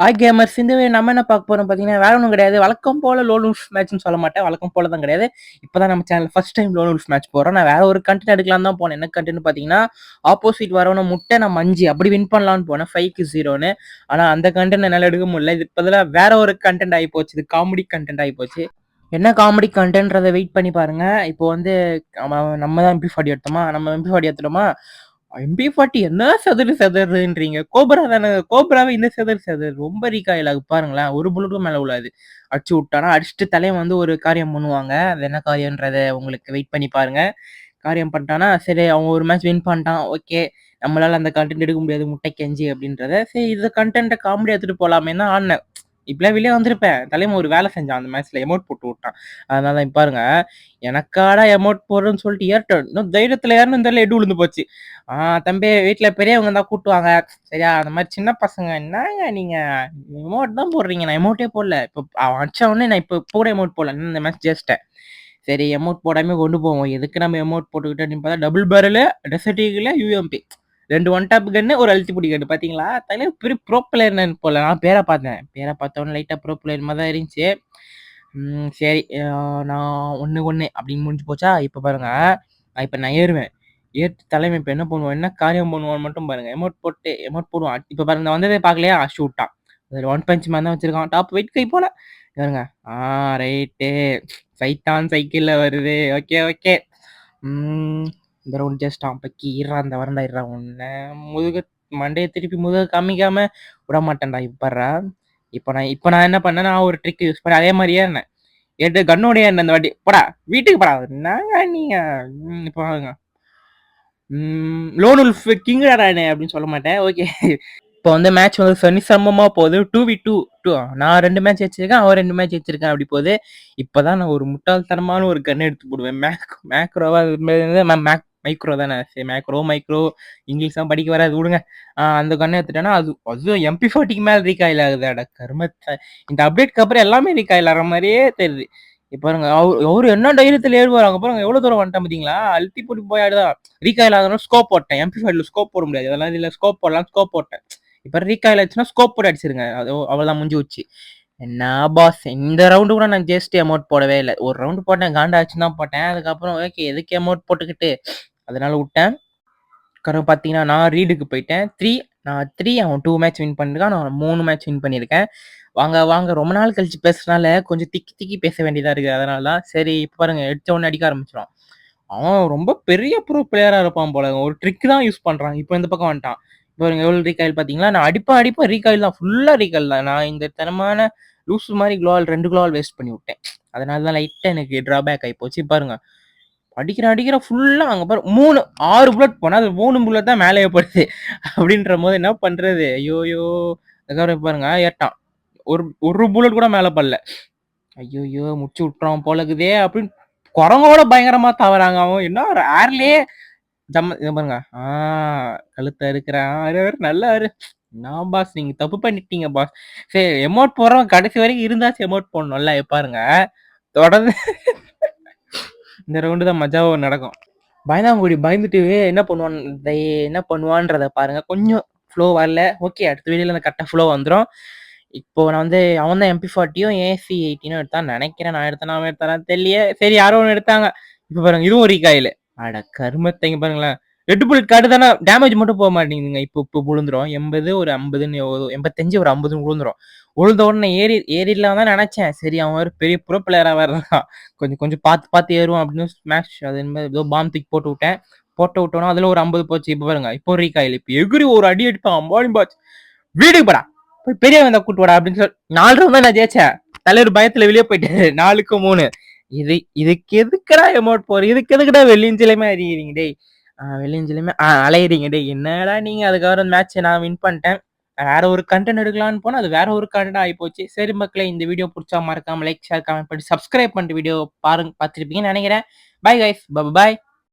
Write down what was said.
ஆய் கேமர்ஸ் இந்த நம்ம என்ன பார்க்க போறோம் பார்த்தீங்கன்னா வேற ஒன்றும் கிடையாது. வழக்கம் போல லோன் உல்ஃப் மேட்ச்னு சொல்ல மாட்டேன். வழக்கம் போல தான் கிடையாது. இப்போதான் நம்ம channel first time lone wolf match போறோம். நான் வேற ஒரு கண்டென்ட் எடுக்கலாம் தான் போனேன். என்ன கண்டென்ட் பார்த்தீங்கன்னா ஆப்போசிட் வரவன முட்டை நம்ம அஞ்சு அப்படி வின் பண்ணலாம்னு போனேன். ஃபைவ்க்கு ஜீரோன்னு ஆனால் அந்த கண்டென்ட் என்னால் எடுக்க முடியல. இது பதிலாக வேற ஒரு கண்டென்ட் ஆகி போச்சு. இது காமெடி கண்டென்ட் ஆகி போச்சு. என்ன காமெடி கண்டென்ட்றதை வெயிட் பண்ணி பாருங்க. இப்போ வந்து நம்ம- நம்ம தான் எம்பி ஃபார்ட்டி எடுத்தோமா? நம்ம எம்பி ஃபார்ட்டி எடுத்துட்டோமா? எம்பி ஃபார்ட்டி என்ன செதறு செதறுன்றீங்க? கோப்ரா தானே கோப்ராவே இந்த செதறு செதறு? ரொம்ப ரீகாயில் ஆகு பாருங்களேன். ஒரு புல்லட்டும் மேலே உள்ளாது அடிச்சு விட்டானா அடிச்சுட்டு தலைவன் வந்து ஒரு காரியம் பண்ணுவாங்க. அது என்ன காரியன்றத உங்களுக்கு வெயிட் பண்ணி பாருங்க. காரியம் பண்ணிட்டானா சரி அவன் ஒரு மேட்ச் வின் பண்ணிட்டான் ஓகே நம்மளால அந்த கண்டென்ட் எடுக்க முடியாது முட்டை கெஞ்சி அப்படின்றத. சரி இந்த கண்டென்ட்டை காமெடி எடுத்துட்டு போலாமே தான் ஆடினேன் இப்படிலாம் வெளியே வந்திருப்பேன். தலைவன் ஒரு வேலை செஞ்சான். அந்த மேட்ச்ல எமௌண்ட் போட்டு விட்டான். அதனால தான் பாருங்க எனக்காடா எமௌண்ட் போடுறேன்னு சொல்லிட்டு ஏற்ற இன்னும் தைரியத்துல ஏறணும் தெரியல எடு விழுந்து போச்சு. ஆஹ் தம்பி வீட்டுல பெரியவங்க தான் கூட்டுவாங்க சரியா அந்த மாதிரி சின்ன பசங்க. என்னங்க நீங்க? எமௌண்ட் தான் போடுறீங்க. நான் எமௌண்ட்டே போடல. இப்போ அவன் அடிச்ச உடனே நான் இப்போ கூட எமௌண்ட் போடல. இன்னும் இந்த மேட்ச் ஜெஸ்ட்டேன் சரி எமௌண்ட் போடாம கொண்டு போவோம். எதுக்கு நம்ம எமௌண்ட் போட்டுக்கிட்டோம் பார்த்தா டபுள் பேரல் டெசர்ட் யூஎம்பி ரெண்டு ஒன் டாப் கன்னு ஒரு அழுத்தி பிடி கன்னு பார்த்தீங்களா தலைவர் பெரிய ப்ரோ பிளேயர் போல. நான் பேரை பார்த்தேன். பேரை பார்த்தவொன்னே லைட்டாக ப்ரோ பிளேயர் மாதிரி தான் இருந்துச்சு. சரி நான் ஒன்று ஒன்று அப்படின்னு முடிஞ்சு போச்சா? இப்போ பாருங்கள் நான் இப்போ நான் ஏறுவேன். ஏற்று தலைமை இப்போ என்ன பண்ணுவோம் என்ன காரியம் பண்ணுவான்னு மட்டும் பாருங்கள் எமௌண்ட் போட்டு எமௌண்ட் போடுவான். இப்போ பாருங்க நான் வந்ததே பார்க்கலையா? ஷூட்டான் அது அதில் ஒன் பஞ்ச் மாதிரி தான் வச்சுருக்கான். டாப் வெயிட் கை போல. பாருங்க. ஆ ரைட்டு சைத்தான் சைக்கிளில் வருது. ஓகே ஓகே இந்த ரவுண்ட் ஜஸ்ட் அவன் பக்கி ஈரா அந்த வரண்டா ஈரா உன்ன. முதுக மண்டையை திருப்பி முதுக காமிக்காம விட மாட்டேன்டா இப்பறா இப்போ நான் இப்போ நான் என்ன பண்ணேன்? நான் ஒரு ட்ரிக் யூஸ் பண்ணேன் அதே மாதிரியே இருந்தேன். எடுத்து கண்ணோடைய என்ன அந்த வாட்டி. போடா வீட்டுக்கு போடா. நாங்க? நீங்க இப்போ பாருங்க லோன் உல்ஃப் கிங்கடா அப்படின்னு சொல்ல மாட்டேன். ஓகே இப்போ வந்து மேட்ச் வந்து சனி சமமா போகுது. டூ வி டூ டூ நான் ரெண்டு மேட்ச் வச்சிருக்கேன் அவன் ரெண்டு மேட்ச் வச்சிருக்கேன் அப்படி போகுது. இப்போதான் நான் ஒரு முட்டாள்தனமான ஒரு கன் எடுத்து போடுவேன். மேக் மேக்ரோவா மேக் மைக்ரோ தானே? சரி மேக்ரோ மைக்ரோ இங்கிலீஷ் தான் படிக்க வராது. விடுங்க. அந்த கண்ணை எடுத்துட்டேன்னா அது அதுவும் எம்பி ஃபார்ட்டிக்கு மேலே ரீகாயில் ஆகுது அட கருமத்தை இந்த அப்டேட்க்கு அப்புறம் எல்லாமே ரீகாயில் ஆகிற மாதிரியே தெரியுது. இப்போ பாருங்க அவர் அவர் என்ன தைரியத்தில் ஏறுவார்? அங்கே பாருங்க எவ்வளோ தூரம் வந்துட்டேன் பார்த்தீங்களா அழுத்தி போட்டு போய் ஆடுதான் ரீகாயில் ஆகணும் ஸ்கோப் போட்டேன். எம்பி ஃபைவ்ல ஸ்கோப் போட முடியாது. அதெல்லாம் இதில் ஸ்கோப் போடலாம் ஸ்கோப் போட்டேன். இப்போ ரீகாயில் ஆச்சுன்னா ஸ்கோப் போட்டு அடிச்சிருங்க. அது அவ்வளோதான் முடிஞ்சு வச்சு என்ன பாஸ் இந்த ரவுண்டு கூட நான் ஜிஎஸ்டி அமௌண்ட் போடவே இல்லை. ஒரு ரவுண்டு போட்டேன் காண்டாச்சு தான் போட்டேன். அதுக்கப்புறம் ஓகே எதுக்கு அமௌண்ட் போட்டுக்கிட்டு? அதனால விட்டேன். கரு பார்த்தீங்கன்னா நான் ரீடுக்கு போயிட்டேன். த்ரீ நான் த்ரீ அவன் டூ மேட்ச் வின் பண்ணிருக்கான். நான் மூணு மேட்ச் வின் பண்ணியிருக்கேன். வாங்க வாங்க ரொம்ப நாள் கழிச்சு பேசுறதுனால கொஞ்சம் திக்கி திக்கி பேச வேண்டியதாக இருக்குது. அதனால தான் சரி இப்போ பாருங்க எடுத்த உடனே அடிக்க ஆரம்பிச்சிடும் அவன் ரொம்ப பெரிய ப்ரோ பிளேயராக இருப்பான் போல ஒரு ட்ரிக் தான் யூஸ் பண்ணுறான் இப்போ இந்த பக்கம் வந்துட்டான். பாருங்க எவ்வளோ ரீகாயில் பார்த்தீங்களா நான் அடிப்பா அடிப்பா ரீகாயில் தான். ஃபுல்லாக ரீகாயில் தான். நான் இந்த தரமான லூஸ் மாதிரி குளோவால் ரெண்டு குளோவால் வேஸ்ட் பண்ணி விட்டேன். அதனால தான் லைட்டாக எனக்கு ட்ராபேக் ஆகி போச்சு. பாருங்க. அடிக்கிறேன் அடிக்கிற ஃபுல்லாக அங்கே பாரு மூணு ஆறு புல்லட் போனால் அது மூணு புல்லட் தான் மேலே போடுது அப்படின்ற போது என்ன பண்ணுறது ஐயோயோ. அதுக்கப்புறம் பாருங்க ஏட்டான். ஒரு ஒரு புல்லட் கூட மேலே படல. ஐயோயோ முடிச்சு விட்றான் போலக்குதே அப்படின்னு குரங்கோட பயங்கரமாக தவறாங்க. அவன் என்ன ஏர்லேயே ஜம்ம பாருங்க. ஆ கழுத்த இருக்கிறான் அரு அரு நல்லா அரு நான் பாஸ் நீங்க தப்பு பண்ணிட்டீங்க பாஸ் சரி எமௌண்ட் போடுறோம் கடைசி வரைக்கும் இருந்தாச்சும் எமௌண்ட் போடணும்ல இப்ப பாருங்க. தொடர்ந்து இந்த ரவுண்டு தான் மஜாவா நடக்கும். பயந்தாங்குடி பயந்துட்டு என்ன பண்ணுவான்? டேய், என்ன பண்ணுவான்றத பாருங்க. கொஞ்சம் ஃப்ளோ வரல. ஓகே அடுத்த வீடியோல அந்த கரெக்டாக ஃப்ளோ வந்துடும் இப்போ நான் வந்து அவன் தான் எம்பி ஃபார்ட்டியும் ஏசி எயிட்டினும் எடுத்தான். நினைக்கிறேன் நான் எடுத்தேன் அவன் எடுத்தானா தெரியல. சரி யாரோ ஒன்று எடுத்தாங்க. இப்போ பாருங்க இதுவும் ஒரு அட கருமத்தைங்க பாருங்களேன். ரெட் புல்லட் கார்டு தானே டேமேஜ் மட்டும் போக மாட்டேங்குதுங்க. இப்போ இப்போ விழுந்துரும். எண்பது ஒரு ஐம்பதுன்னு எண்பத்தஞ்சு ஒரு ஐம்பதுன்னு விழுந்துரும். விழுந்த உடனே ஏறி ஏறிடலாம் தான் நினைச்சேன். சரி அவன் ஒரு பெரிய ப்ரோ பிளேயராக வர்றான் கொஞ்சம் கொஞ்சம் பார்த்து பார்த்து ஏறுவான் அப்படின்னு ஸ்மாஷ் அது என்ன ஏதோ பாம் தூக்கி போட்டு விட்டேன். போட்டு விட்டோன்னா அதில் ஒரு ஐம்பது போச்சு. இப்போ பாருங்க இப்போ ரீகாயில் இப்போ எகிரி ஒரு அடி அடிப்பான். அம்பாடி பாச்சு வீடுக்கு போடா. போய் பெரியவன் வந்தா கூட்டு வாடா அப்படின்னு சொல்லி நாலு ரூபா தான் நான் ஜெயிச்சேன். தலைவர் பயத்தில் வெளியே போயிட்டாரு. நாலுக்கு மூணு. இது இதுக்கு எதுக்குடா எமௌண்ட் போற? இதுக்கு எதுக்குடா வெள்ளியஞ்சிலையுமே அறிகிறீங்க டேய் வெள்ளியஞ்சிலையுமே அலையிறீங்க. டேய் என்னடா நீங்க? அதுக்கப்புறம் மேட்ச் நான் வின் பண்ணிட்டேன். வேற ஒரு கண்டென்ட் எடுக்கலாம்னு போனா அது வேற ஒரு கண்டென்ட் ஆகி போச்சு. சரி மக்களே இந்த வீடியோ பிடிச்சா மறக்காம லைக் ஷேர் கமெண்ட் பண்ணி சப்ஸ்கிரைப் பண்ணிட்டு வீடியோ பாருங்க பார்த்துருப்பீங்கன்னு நினைக்கிறேன். Bye guys bye